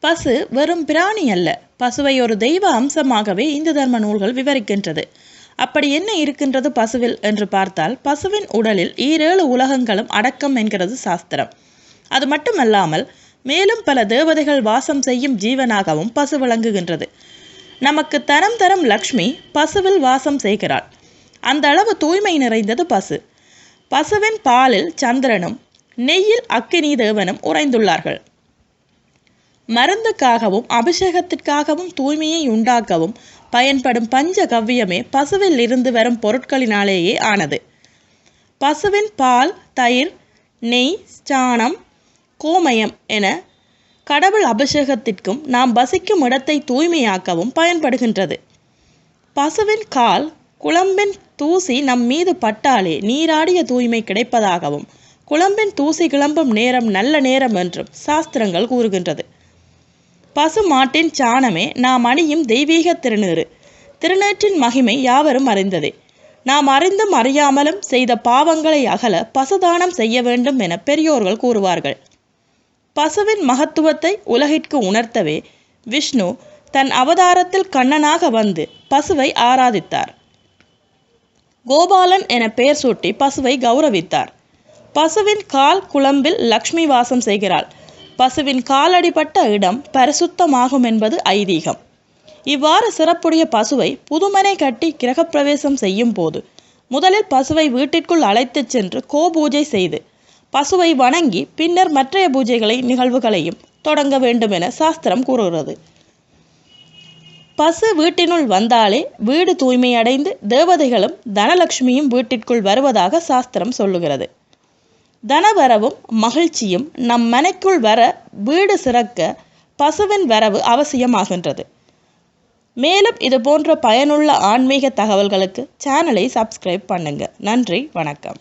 பசு வெறும் பிராணி அல்ல. பசுவை ஒரு தெய்வ அம்சமாகவே இந்து தர்ம நூல்கள் விவரிக்கின்றது. அப்படி என்ன இருக்கின்றது பசுவில் என்று பார்த்தால் பசுவின் உடலில் ஈரேழு உலகங்களும் அடக்கம் என்கிறது சாஸ்திரம். அது மட்டுமல்லாமல் மேலும் பல தேவதைகள் வாசம் செய்யும் ஜீவனாகவும் பசு விளங்குகின்றது. நமக்கு தரம் தரம் லக்ஷ்மி பசுவில் வாசம் செய்கிறாள். அந்த அளவு தூய்மை நிறைந்தது பசு. பசுவின் பாலில் சந்திரனும் நெய்யில் அக்கினி தேவனும் உறைந்துள்ளார்கள். மருந்துக்காகவும் அபிஷேகத்திற்காகவும் தூய்மையை உண்டாக்கவும் பயன்படும் பஞ்ச கவ்வியமே பசுவில் இருந்து வரும் பொருட்களினாலேயே ஆனது. பசுவின் பால் தயிர் நெய் சாணம் கோமயம் என கடவுள் அபிஷேகத்திற்கும் நாம் வசிக்கும் இடத்தை தூய்மையாக்கவும் பயன்படுகின்றது. பசுவின் கால் குழம்பின் தூசி நம் மீது பட்டாலே நீராடிய தூய்மை கிடைப்பதாகவும் குழம்பின் தூசி கிளம்பும் நேரம் நல்ல நேரம் என்றும் சாஸ்திரங்கள் கூறுகின்றது. பசு மாட்டின் சாணமே நாம் அணியும் தெய்வீக திருநீறு. திருநேற்றின் மகிமை யாவரும் அறிந்ததே. நாம் அறிந்தும் அறியாமலும் செய்த பாவங்களை அகல பசுதானம் செய்ய வேண்டும் என பெரியோர்கள் கூறுவார்கள். பசுவின் மகத்துவத்தை உலகிற்கு உணர்த்தவே விஷ்ணு தன் அவதாரத்தில் கண்ணனாக வந்து பசுவை ஆராதித்தார். கோபாலன் என பெயர் சூட்டி பசுவை கௌரவித்தார். பசுவின் கால் குழம்பில் லக்ஷ்மி வாசம் செய்கிறாள். பசுவின் காலடிப்பட்ட இடம் பரிசுத்தமாகும் என்பது ஐதீகம். இவ்வாறு சிறப்புடைய பசுவை புதுமனை கட்டி கிரகப்பிரவேசம் செய்யும் போது முதலில் பசுவை வீட்டிற்குள் அழைத்துச் சென்று கோபூஜை செய்து பசுவை வணங்கி பின்னர் மற்றைய பூஜைகளை நிகழ்வுகளையும் தொடங்க வேண்டும் என சாஸ்திரம் கூறுகிறது. பசு வீட்டினுள் வந்தாலே வீடு தூய்மையடைந்து தேவதைகளும் தனலட்சுமியும் வீட்டிற்குள் வருவதாக சாஸ்திரம் சொல்லுகிறது. தனவரவும் மகிழ்ச்சியும் நம் மனைக்குள் வர வீடு சிறக்க பசுவின் வரவு அவசியமாகின்றது. மேலும் இது போன்ற பயனுள்ள ஆன்மீக தகவல்களுக்கு சேனலை சப்ஸ்கிரைப் பண்ணுங்கள் நன்றி வணக்கம்.